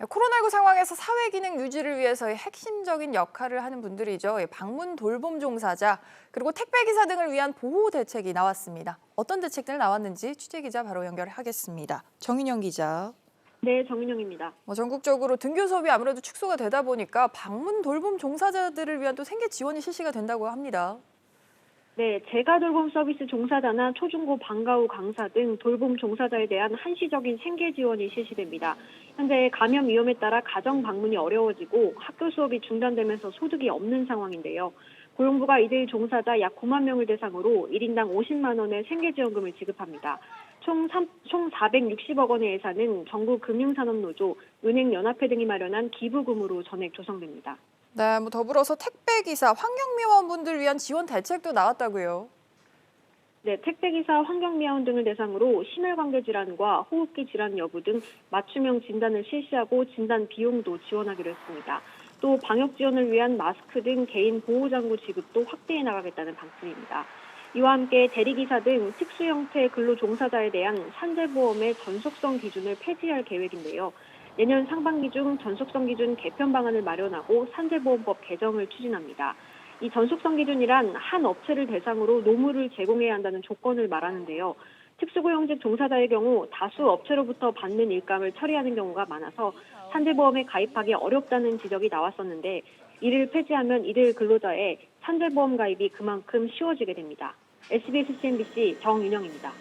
코로나19 상황에서 사회 기능 유지를 위해서의 핵심적인 역할을 하는 분들이죠. 예, 방문 돌봄 종사자 그리고 택배 기사 등을 위한 보호 대책이 나왔습니다. 어떤 대책들 나왔는지 취재 기자 바로 연결하겠습니다. 정인영 기자. 네, 정인영입니다. 뭐 전국적으로 등교 수업이 아무래도 축소가 되다 보니까 방문 돌봄 종사자들을 위한 또 생계 지원이 실시가 된다고 합니다. 네, 재가 돌봄 서비스 종사자나 초중고 방과후 강사 등 돌봄 종사자에 대한 한시적인 생계 지원이 실시됩니다. 현재 감염 위험에 따라 가정 방문이 어려워지고 학교 수업이 중단되면서 소득이 없는 상황인데요. 고용부가 이들 종사자 약 9만 명을 대상으로 1인당 50만 원의 생계지원금을 지급합니다. 총, 3, 총 460억 원의 예산은 전국 금융산업노조, 은행연합회 등이 마련한 기부금으로 전액 조성됩니다. 네, 뭐 더불어서 택배 기사, 환경미화원분들 위한 지원 대책도 나왔다고요. 네, 택배기사, 환경미화원 등을 대상으로 심혈관계 질환과 호흡기 질환 여부 등 맞춤형 진단을 실시하고 진단 비용도 지원하기로 했습니다. 또 방역 지원을 위한 마스크 등 개인 보호장구 지급도 확대해 나가겠다는 방침입니다. 이와 함께 대리기사 등 특수 형태 근로 종사자에 대한 산재보험의 전속성 기준을 폐지할 계획인데요. 내년 상반기 중 전속성 기준 개편 방안을 마련하고 산재보험법 개정을 추진합니다. 이 전속성 기준이란 한 업체를 대상으로 노무를 제공해야 한다는 조건을 말하는데요. 특수고용직 종사자의 경우 다수 업체로부터 받는 일감을 처리하는 경우가 많아서 산재보험에 가입하기 어렵다는 지적이 나왔었는데 이를 폐지하면 이들 근로자의 산재보험 가입이 그만큼 쉬워지게 됩니다. SBS CNBC 정윤영입니다.